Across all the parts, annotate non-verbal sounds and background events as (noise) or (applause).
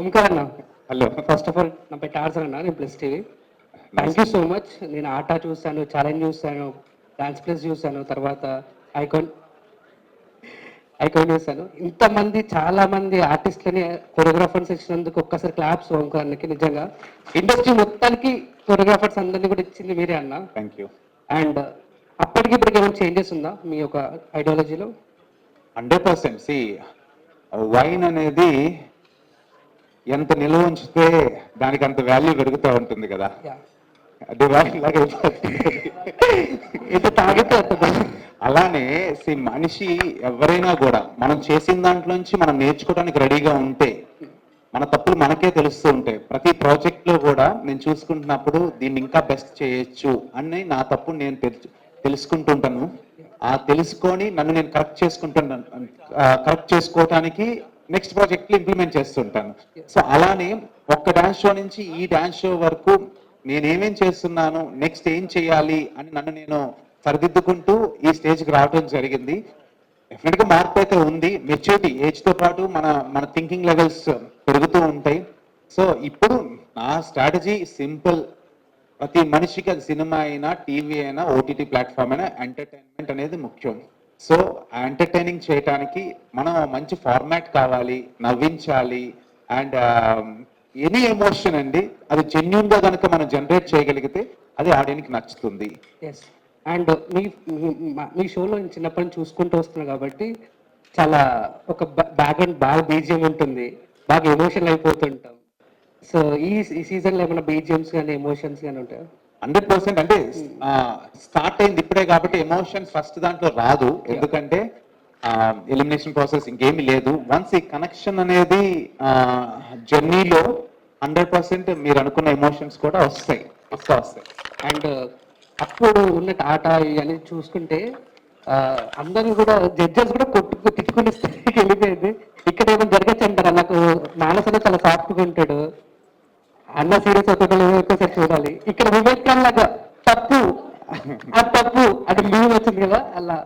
ఓంకార్ అన్న. Hello. First of all నా పేరు టార్సన్ అన్న నేను plus TV. Thank you so much నేను ఆట చూశాను ఛాలెంజ్ చూశాను డాన్స్ ప్లస్ చూశాను తర్వాత ఐకాన్ ఐకాన్ చూశాను. ఇంతమంది చాలా మంది ఆర్టిస్ట్లని కొరియోగ్రాఫర్స్ ఇచ్చినందుకు ఒక్కసారి క్లాప్స్ ఓంకార్కి నిజంగా. ఇండస్ట్రీ మొత్తానికి కొరియోగ్రాఫర్స్ అందరినీ కూడా ఇచ్చింది మీరే అన్న. థ్యాంక్ యూ అండ్ అప్పటికి ఇప్పటికి ఏమైనా చేంజెస్ ఉందా మీ యొక్క ఐడియాలజీలో హండ్రెడ్ పర్సెంట్ సి వైన్ అనేది ఎంత నిల్వ ఉంచితే దానికి అంత వాల్యూ పెరుగుతూ ఉంటుంది కదా. ఎంత తాగితే. అలానే సి మనిషి ఎవరైనా కూడా మనం చేసిన దాంట్లోంచి మనం నేర్చుకోవడానికి రెడీగా ఉంటే మన తప్పులు మనకే తెలుస్తూ ఉంటాయి. ప్రతి ప్రాజెక్ట్లో కూడా నేను చూసుకుంటున్నప్పుడు దీన్ని ఇంకా బెస్ట్ చేయొచ్చు అని నా తప్పు నేను తెలు- తెలుసుకుంటుంటాను. ఆ తెలుసుకొని నన్ను నేను కరెక్ట్ చేసుకుంటున్నాను. కరెక్ట్ చేసుకోవటానికి నెక్స్ట్ ప్రాజెక్ట్ ఇంప్లిమెంట్ చేస్తుంటాను. సో అలానే ఒక్క డాన్స్ షో నుంచి ఈ డాన్స్ షో వరకు నేనేమేం చేస్తున్నాను నెక్స్ట్ ఏం చేయాలి అని నన్ను నేను సరిదిద్దుకుంటూ ఈ స్టేజ్కి రావడం జరిగింది. డెఫినెట్గా మార్పు అయితే ఉంది. మెచ్యూరిటీ ఏజ్తో పాటు మన మన థింకింగ్ లెవెల్స్ పెరుగుతూ ఉంటాయి. సో ఇప్పుడు నా స్ట్రాటజీ సింపుల్. ప్రతి మనిషికి అది సినిమా అయినా టీవీ అయినా ఓటీటీ ప్లాట్ఫామ్ అయినా ఎంటర్టైన్మెంట్ అనేది ముఖ్యం. సో ఎంటర్టైనింగ్ చేయటానికి మనం మంచి ఫార్మాట్ కావాలి నవ్వించాలి అండ్ um, ఎనీ ఎమోషన్ అండి అది జెన్యున్గా కనుక మనం జనరేట్ చేయగలిగితే అది ఆడియన్కి నచ్చుతుంది. ఎస్ అండ్ మీ మీ- షోలో నేను చిన్నప్పటి నుంచి చూసుకుంటూ వస్తున్నాను కాబట్టి చాలా ఒక బ్యాక్గ్రౌండ్ బాగా బీజియం ఉంటుంది. బాగా ఎమోషనల్ అయిపోతుంటాం. సో ఈ ఈ సీజన్లో ఏమైనా బీజిఎమ్స్ కానీ ఎమోషన్స్ కానీ ఉంటాయా? హండ్రెడ్ పర్సెంట్ అంటే స్టార్ట్ అయింది ఇప్పుడే కాబట్టి ఎమోషన్స్ ఫస్ట్ దాంట్లో రాదు. ఎందుకంటే ఎలిమినేషన్ ప్రాసెస్ ఇంకేమీ లేదు. వన్స్ ఈ కనెక్షన్ అనేది జర్నీలో హండ్రెడ్ పర్సెంట్ మీరు అనుకున్న ఎమోషన్స్ కూడా వస్తాయి. పక్కా వస్తాయి. అండ్ అప్పుడు ఉన్న ఆట ఇవన్నీ చూసుకుంటే అందరూ కూడా జడ్జెస్ కూడా కొట్టు తిట్టుకునే స్థితికి (laughs) వెళ్ళిపోయింది. ఇక్కడ ఏమైనా జరగచ్చు అంటారా నాకు మానసన చాలా సాఫ్ట్గా ఉంటాడు. అన్న సీరియస్ ఒక్కొక్కరు ఒక్కొక్కసారి చూడాలి. ఇక్కడ వివేక్ ఖాన్ లాగా తప్పు. ఆ తప్పు అది లీవ్ వచ్చింది కదా అలా.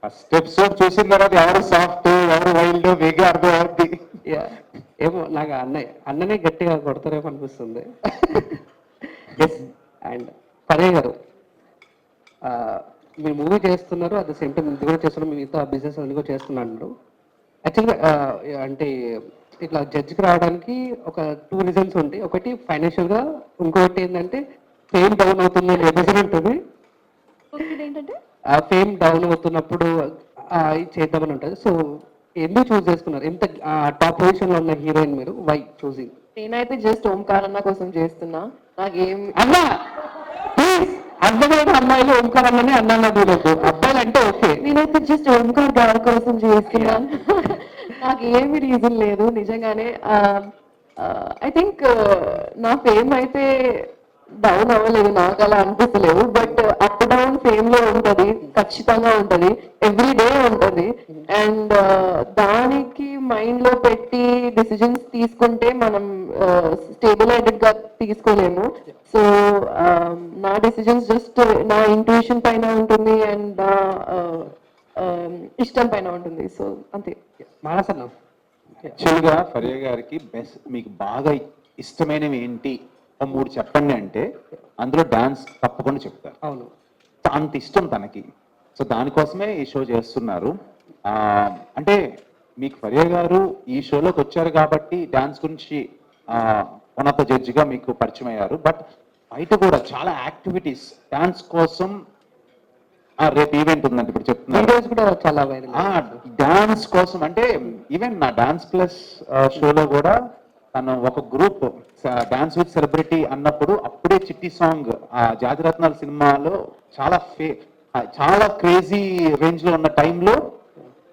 ఫస్ట్ ఎపిసోడ్ చూసిన తర్వాత ఎవరు సాఫ్ట్ ఎవరు వైల్డ్ వేగా అర్థం అవుద్ది. ఏమో నాకు అన్నయ్య అన్ననే గట్టిగా కొడతారేమో అనిపిస్తుంది. ఎస్ అండ్ పదే గారు మీరు మూవీ చేస్తున్నారు అట్ ద సేమ్ టైం ఇది కూడా చేస్తున్నారు మిగతా బిజినెస్ అది కూడా చేస్తున్నారు యాక్చువల్గా అంటే ఇట్లా జడ్జికి రావడానికి ఒక టూ రీజన్స్ ఉంటాయి. ఒకటి ఫైనాన్షియల్గా ఇంకొకటి ఏంటంటే ఫేమ్ డౌన్ అవుతుంది అనే ఉంటుంది. ఏంటంటే? ఆ ఫేమ్ డౌన్ అవుతున్నప్పుడు చేద్దామని ఉంటుంది. సో ఎందుకు చూస్ చేసుకున్నారు? ఎంత టాప్ పొజిషన్లో ఉన్న హీరోయిన్ మీరు? వై చూసింగ్ నేనైతే జస్ట్ ఓంకార్ అన్న కోసం చేస్తున్నా. నాకేం అన్నా అందమైన అమ్మాయిలు ఓంకార్ అన్ననే అన్నా చూడొద్దు అబ్బాయిలు అంటే ఓకే. నేనైతే జస్ట్ ఓంకార్ గారి కోసం చేస్తున్నాను నాకు ఏమి రీజన్ లేదు నిజంగానే ఐ థింక్ నా ఫేమ్ అయితే డౌన్ అవ్వలేదు నాకు అలా అనిపిస్తలేదు బట్ అప్ డౌన్ ఫేమ్లో ఉంటది ఖచ్చితంగా ఉంటది ఎవ్రీ డే ఉంటది. అండ్ దానికి మైండ్లో పెట్టి డిసిజన్స్ తీసుకుంటే మనం స్టేబులైటెడ్గా తీసుకోలేము. సో నా డిసిజన్స్ జస్ట్ నా ఇంట్యూషన్ పైన ఉంటుంది అండ్ నా ఇష్టం పైన ఉంటుంది. సో అంతే. మానసన్న. యాక్చువల్గా ఫరియా గారికి బెస్ట్ మీకు బాగా ఇష్టమైనవి ఏంటి? మూడు చెప్పండి అంటే అందులో డాన్స్ తప్పకుండా చెప్తారు. అవును. అంత ఇష్టం తనకి. సో దానికోసమే ఈ షో చేస్తున్నారు. అంటే మీకు ఫరియా గారు ఈ షోలోకి వచ్చారు కాబట్టి డాన్స్ గురించి ఉన్నత జడ్జిగా మీకు పరిచయం అయ్యారు. బట్ బయట కూడా చాలా యాక్టివిటీస్ డాన్స్ కోసం రేపు ఈవెంట్ ఉందండి ఇప్పుడు కూడా చాలా ఆ డాన్స్ కోసం అంటే ఈవెన్ నా డాన్స్ ప్లస్ షోలో కూడా తను ఒక గ్రూప్ డాన్స్ విత్ సెలబ్రిటీ అన్నప్పుడు అప్పుడే చిట్టి సాంగ్ ఆ జాతిరత్నాల సినిమాలో చాలా ఫే చాలా క్రేజీ రేంజ్లో ఉన్న టైంలో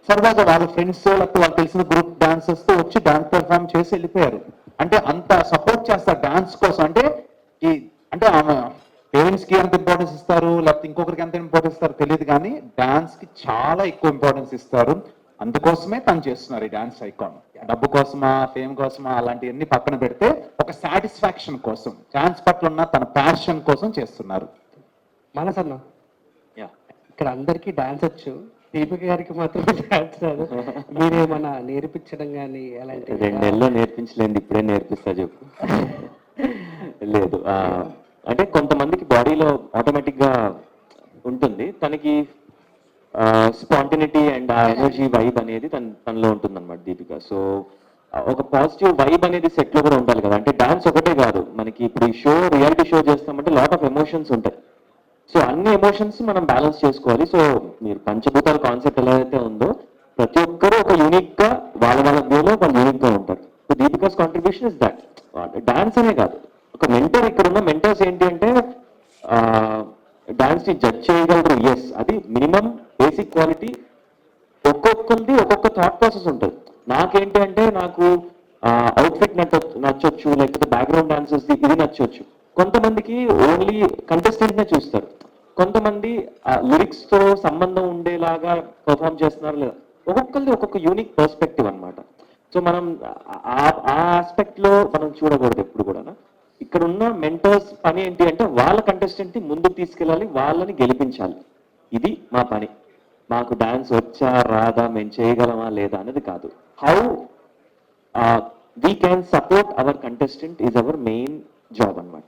సరదాగా వాళ్ళ ఫ్రెండ్స్ లేకపోతే వాళ్ళు తెలిసిన గ్రూప్ డాన్సర్స్తో వచ్చి డాన్స్ పెర్ఫామ్ చేసి వెళ్ళిపోయారు. అంటే అంత సపోర్ట్ చేస్తారు డాన్స్ కోసం. అంటే ఈ అంటే ఆమె పేరెంట్స్కి ఎంత ఇంపార్టెన్స్ ఇస్తారు? లేకపోతే ఇంకొకరికి ఎంత ఇంపార్టెన్స్ ఇస్తారు తెలియదు కానీ డాన్స్కి చాలా ఎక్కువ ఇంపార్టెన్స్ ఇస్తారు. అందుకోసమే తను చేస్తున్నారు ఈ డాన్స్ ఐకాన్ డబ్బు కోసమా ఫేమ్ కోసమా అలాంటివన్నీ పక్కన పెడితే ఒక సాటిస్ఫాక్షన్ కోసం డాన్స్ పట్ల ఉన్న తన ప్యాషన్ కోసం చేస్తున్నారు. మానసన్న ఇక్కడ అందరికీ డాన్స్ వచ్చు. దీపిక గారికి మాత్రమే డాన్స్ రాదు. మీరేమన్నా నేర్పించడం కానీ అలాంటి రెండు నెలల్లో నేర్పించలేదు ఇప్పుడే నేర్పిస్తా చెప్పు. లేదు అంటే కొంతమందికి బాడీలో ఆటోమేటిక్గా ఉంటుంది. తనకి స్పాంటినిటీ అండ్ ఆ ఎనర్జీ వైబ్ అనేది తన తనలో ఉంటుంది అనమాట దీపిక. సో ఒక పాజిటివ్ వైబ్ అనేది సెట్లో కూడా ఉండాలి కదా. అంటే డాన్స్ ఒకటే కాదు. మనకి ఇప్పుడు ఈ షో రియాలిటీ షో చేస్తామంటే లాట్ ఆఫ్ ఎమోషన్స్ ఉంటాయి. సో అన్ని ఎమోషన్స్ మనం బ్యాలెన్స్ చేసుకోవాలి. సో మీరు పంచభూతాల కాన్సెప్ట్ ఎలా అయితే ఉందో ప్రతి ఒక్కరు ఒక యూనిక్గా వాళ్ళ వాళ్ళ వ్యూలో వాళ్ళు యూనిక్గా ఉంటారు. So Deepika's contribution is that dance అనే కాదు. ఒక మెంటర్ ఇక్కడ ఉన్న మెంటర్స్ ఏంటి అంటే డాన్స్ని జడ్జ్ చేయగలరు? ఎస్ అది మినిమం బేసిక్ క్వాలిటీ ఒక్కొక్కరిది ఒక్కొక్క థాట్ ప్రాసెస్ ఉంటుంది. నాకేంటి అంటే నాకు అవుట్ఫిట్ నచ్చొచ్చు లేకపోతే బ్యాక్గ్రౌండ్ డాన్సెస్ ఇది నచ్చొచ్చు. కొంతమందికి ఓన్లీ కంటెస్టెంట్నే చూస్తారు. కొంతమంది లిరిక్స్తో సంబంధం ఉండేలాగా పర్ఫామ్ చేస్తున్నారు లేదా? ఒక్కొక్కరిది ఒక్కొక్క యూనిక్ పర్స్పెక్టివ్ అన్నమాట. సో మనం ఆ- ఆ ఆస్పెక్ట్లో మనం చూడకూడదు ఎప్పుడు కూడా ఇక్కడ ఉన్న మెంటర్స్ పని ఏంటి అంటే వాళ్ళ కంటెస్టెంట్ని ముందుకు తీసుకెళ్ళాలి వాళ్ళని గెలిపించాలి. ఇది మా పని. మాకు డాన్స్ వచ్చా రాదా మేము చేయగలమా లేదా అనేది కాదు. How we can support our contestant is our main job అన్నమాట.